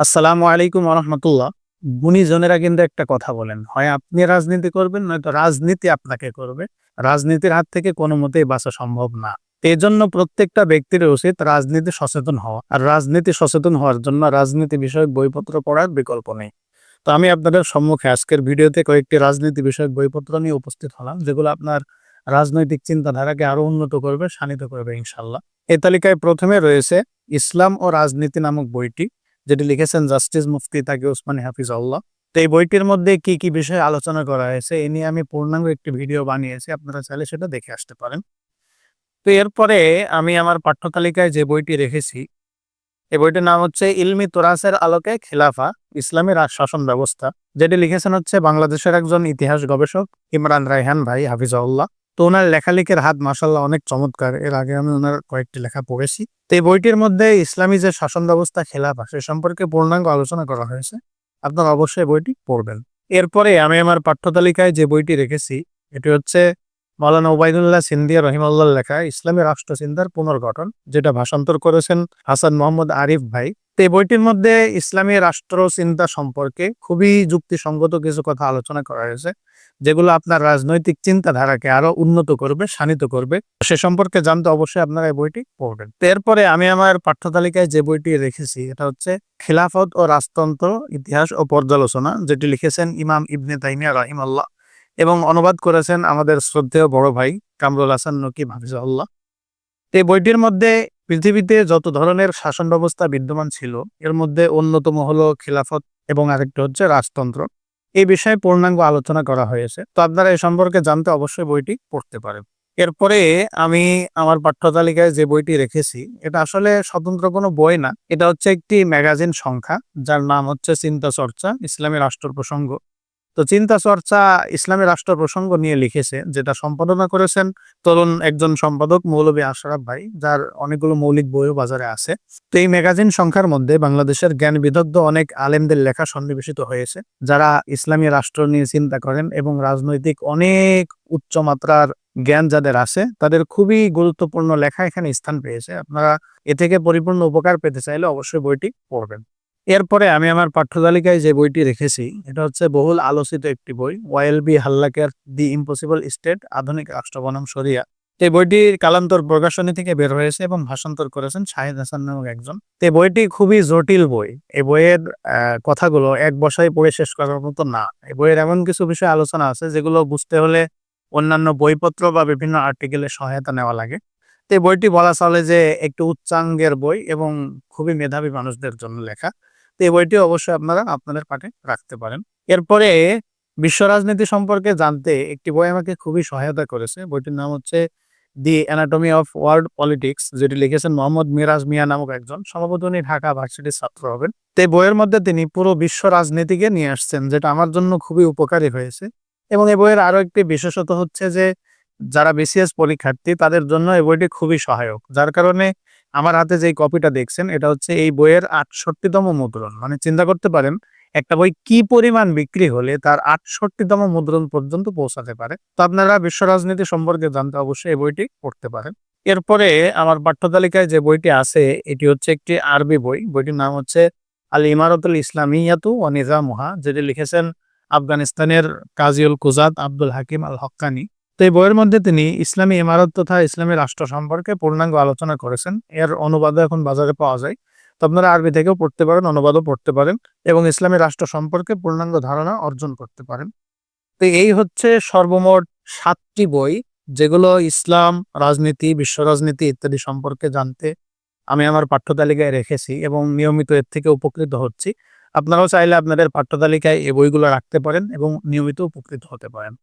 আসসালামু আলাইকুম রহমতুল্লাহ গুণীজনেরা কিন্তু একটা কথা বলেন, হয় আপনি রাজনীতি করবেন, নয়তো রাজনীতি আপনাকে করবে। রাজনীতির হাত থেকে কোনো মতেই বাঁচা সম্ভব না। এই জন্য প্রত্যেকটা ব্যক্তির উচিত রাজনীতি সচেতন হওয়া। আর রাজনীতি সচেতন হওয়ার জন্য রাজনীতি বিষয়ক বইপত্র পড়ার বিকল্প নেই। তো আমি আপনাদের সম্মুখে আজকের ভিডিওতে কয়েকটি রাজনীতি বিষয়ক বইপত্র নিয়ে উপস্থিত হলাম, যেগুলো আপনার রাজনৈতিক চিন্তাধারাকে আরও উন্নত করবে, শানিত করবে ইনশাল্লাহ এ তালিকায় প্রথমে রয়েছে ইসলাম ও রাজনীতি নামক বইটি। যেটি লিখেছেন জাস্টিস মুফতি তাকে ওসমানী হাফিজাল্লাহ তো এই বইটির মধ্যে কি কি বিষয়ে আলোচনা করা হয়েছে, এ নিয়ে আমি পূর্ণাঙ্গ একটি ভিডিও বানিয়েছি, আপনারা চাইলে সেটা দেখে আসতে পারেন। তো এরপরে আমি আমার পাঠ্য তালিকায় যে বইটি রেখেছি এই বইটির নাম হচ্ছে ইলমি তোরাসের আলোকে খিলাফা, ইসলামী রাজ শাসন ব্যবস্থা, যেটি লিখেছেন হচ্ছে বাংলাদেশের একজন ইতিহাস গবেষক ইমরান রায়হান ভাই হাফিজাউল্লাহ। তো ওনার লেখালেখির হাত মাসাল্লাহ অনেক চমৎকার। এর আগে আমি ওনার কয়েকটি লেখা পড়েছি। তো এই বইটির মধ্যে ইসলামী যে শাসন ব্যবস্থা খেলাফা সে সম্পর্কে পূর্ণাঙ্গ আলোচনা করা হয়েছে। আপনারা অবশ্যই বইটি পড়বেন। এরপরে আমি আমার পাঠ্য তালিকায় যে বইটি রেখেছি, এটি হচ্ছে মাওলানা ওবায়দুল্লাহ সিন্দিয়া রহিমাল্লাহ লেখা, ইসলামী রাষ্ট্র চিন্তার পুনর্গঠন যেটা ভাষান্তর করেছেন হাসান মোহাম্মদ আরিফ ভাই। এই বইটির মধ্যে ইসলামী রাষ্ট্র চিন্তা সম্পর্কে খুবই যুক্তিসঙ্গত কিছু কথা আলোচনা করা হয়েছে, যেগুলো আপনার রাজনৈতিক চিন্তাধারাকে আরও উন্নত করবে, শানিত করবে। সে সম্পর্কে জানতে অবশ্যই আপনারা এই বইটি পড়বেন। এরপরে আমি আমার পাঠ্য তালিকায় যে বইটি রেখেছি, এটা হচ্ছে খিলাফত ও রাজতন্ত্র, ইতিহাস ও পর্যালোচনা, যেটি লিখেছেন ইমাম ইবনে তাইমিয়া রাহিমাল্লাহ এবং অনুবাদ করেছেন আমাদের শ্রদ্ধেয় বড় ভাই কামরুল হাসান নকিব হাফিজাল্লাহ এই বইটির মধ্যে পৃথিবীতে যত ধরনের শাসন ব্যবস্থা বিদ্যমান ছিল, এর মধ্যে অন্যতম হলো খিলাফত এবং আরেকটি হচ্ছে রাজতন্ত্র। এই বিষয়ে পূর্ণাঙ্গ আলোচনা করা হয়েছে। তো আপনারা এ সম্পর্কে জানতে অবশ্যই বইটি পড়তে পারেন। এরপরে আমি আমার পাঠ্য তালিকায় যে বইটি রেখেছি, এটা আসলে স্বতন্ত্র কোনো বই না। এটা হচ্ছে একটি ম্যাগাজিন সংখ্যা, যার নাম হচ্ছে চিন্তা চর্চা, ইসলামী রাষ্ট্র প্রসঙ্গ। তো চিন্তা চর্চা ইসলামী রাষ্ট্র প্রসঙ্গ নিয়ে লিখেছে, যেটা সম্পাদনা করেছেন তরুণ একজন সম্পাদক মৌলবী আশরাফ ভাই, যার অনেকগুলো মৌলিক বইও বাজারে আছে। তো এই ম্যাগাজিন সংখ্যার মধ্যে বাংলাদেশের জ্ঞান বিদগ্ধ অনেক আলেমদের লেখা সন্নিবেশিত হয়েছে, যারা ইসলামী রাষ্ট্র নিয়ে চিন্তা করেন এবং রাজনৈতিক অনেক উচ্চ মাত্রার জ্ঞান যাদের আছে, তাদের খুবই গুরুত্বপূর্ণ লেখা এখানে স্থান পেয়েছে। আপনারা এ থেকে পরিপূর্ণ উপকার পেতে চাইলে অবশ্যই বইটি পড়বেন। এরপরে আমি আমার পাঠ্য তালিকায় যে বইটি রেখেছি, এটা হচ্ছে বহুল আলোচিত একটি বই ওয়াইএলবি হাল্লাকের দি ইম্পসিবল স্টেট, আধুনিক রাষ্ট্র বনাম সরিয়া এই বইটি কালান্তর প্রকাশনী থেকে বের হয়েছে এবং ভাষান্তর করেছেন শাহিদ হাসান নামক একজন। এই বইটি খুবই জটিল বই। এই বইয়ের কথাগুলো এক বসায় পড়ে শেষ করার মতো না। এই বইয়ের এমন কিছু বিষয় আলোচনা আছে, যেগুলো বুঝতে হলে অন্যান্য বইপত্র বা বিভিন্ন আর্টিকেলের সহায়তা নেওয়া লাগে। তো এই বইটি বলা চলে যে একটু উচ্চাঙ্গের বই এবং খুবই মেধাবী মানুষদের জন্য লেখা। তো এই বইটি অবশ্যই আপনারা আপনাদের পাঠে রাখতে পারেন। এরপরে বিশ্ব রাজনীতি সম্পর্কে জানতে একটি বই আমাকে খুবই সহায়তা করেছে। বইটির নাম হচ্ছে the anatomy of world politics, যেটি লিখেছেন মোহাম্মদ মিরাজ মিয়া নামক একজন। সম্ভবত উনি ঢাকা ভার্সিটির ছাত্র হবেন। তো বইয়ের মধ্যে তিনি পুরো বিশ্ব রাজনীতিকে নিয়ে আসছেন, যেটা আমার জন্য খুবই উপকারী হয়েছে। এবং এই বইয়ের আরও একটি বিশেষত হচ্ছে যে, যারা বিসিএস পরীক্ষার্থী, তাদের জন্য এই বইটি খুবই সহায়ক। যার কারণে আমার হাতে যে কপিটা দেখছেন, এটা হচ্ছে এই বইয়ের আটষট্টিতম মুদ্রণ। মানে চিন্তা করতে পারেন, একটা বই কি পরিমাণ বিক্রি হলে তার আটষট্টিতম মুদ্রণ পর্যন্ত পৌঁছাতে পারে। তো আপনারা বিশ্ব রাজনীতি সম্পর্কে জানতে অবশ্যই এই বইটি পড়তে পারেন। এরপরে আমার পাঠ্য তালিকায় যে বইটি আছে, এটি হচ্ছে একটি আরবি বই। বইটির নাম হচ্ছে আল ইমারতুল ইসলাম ইসলামিয়াতু ও নিজামুহা, যেটি লিখেছেন আফগানিস্তানের কাজিউল কুজাদ আব্দুল হাকিম আল হক্কানি। তো এই বইয়ের মধ্যে তিনি ইসলামী ইমারত তথা ইসলামী রাষ্ট্র সম্পর্কে পূর্ণাঙ্গ আলোচনা করেছেন। এর অনুবাদও এখন বাজারে পাওয়া যায়। তো আপনারা আরবি থেকেও পড়তে পারেন, অনুবাদও পড়তে পারেন এবং ইসলামী রাষ্ট্র সম্পর্কে পূর্ণাঙ্গ ধারণা অর্জন করতে পারেন। তো এই হচ্ছে সর্বমোট সাতটি বই, যেগুলো ইসলাম, রাজনীতি, বিশ্ব রাজনীতি ইত্যাদি সম্পর্কে জানতে আমি আমার পাঠ্য তালিকায় রেখেছি এবং নিয়মিত এর থেকে উপকৃত হচ্ছি। আপনারাও চাইলে আপনাদের পাঠ্য তালিকায় এই বইগুলো রাখতে পারেন এবং নিয়মিত উপকৃত হতে পারেন।